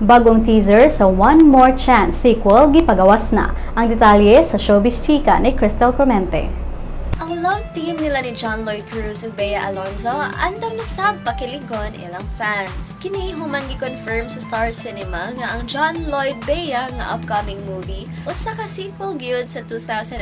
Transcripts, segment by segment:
Bagong teaser sa One More Chance sequel gipagawas na. Ang detalye sa Showbiz Chika ni Crystal Clemente. Love team nila ni John Lloyd Cruz ug Bea Alonzo andam na sab pakiligon ilang fans. Kini human gi-confirm sa Star Cinema nga ang John Lloyd Bea nga upcoming movie usa ka sequel gyud sa 2007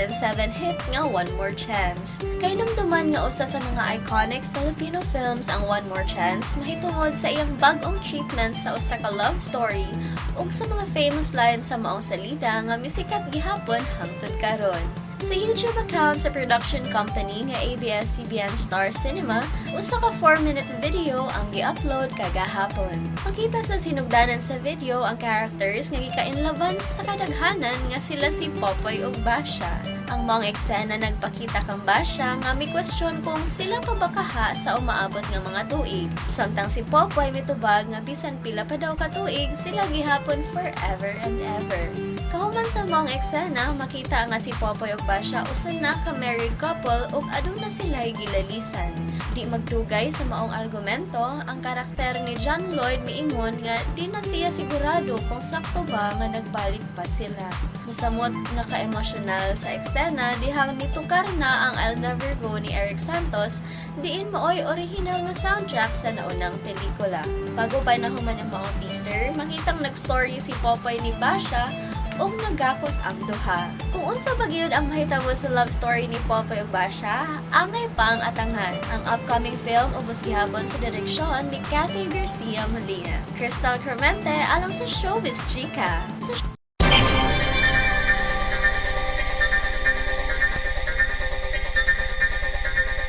hit nga One More Chance. Kay namduman nga usa sa mga iconic Filipino films ang One More Chance mahitungod sa iyang bag-ong treatment sa usa ka love story ug sa mga famous lines sa maong salida nga misikat gihapon hangtod karon. Sa YouTube account sa production company nga ABS-CBN Star Cinema, usa ka 4-minute video ang gi-upload kagahapon. Makita sa sinugdanan sa video ang characters nga gikainlaban sa kadaghanan nga sila si Popoy ug Basha. Ang mga eksena nagpakita kang Basha nga may question kung sila pa ba kaha sa umaabot nga mga tuig. Samtang si Popoy mitubag nga bisan pila pa daw ka tuig, sila gihapon forever and ever. Kahuman sa mga eksena, makita nga si Popoy ug Basha usa na ka married couple ug aduna sila gilalisan. Di magdugay sa maong argumento, ang karakter ni John Lloyd miingon nga di na siya sigurado kung sakto ba nga nagbalik pa sila. Musamot nga ka-emosyonal sa eksena dihang nitukar na ang I'll Never ni Eric Santos diin maoy original nga soundtrack sa naunang pelikula. Bago pa nahuman ang mga teaser, makitang nag-story si Popoy ni Basha ug nagakos ang duha. Kung unsa ba gyud ang mahitabo sa love story ni Popoy ug Basha, angay pa ang atangan. Ang upcoming film ubos gihapon sa direksyon ni Cathy Garcia Molina. Crystal Clemente alang sa Showbiz Chica.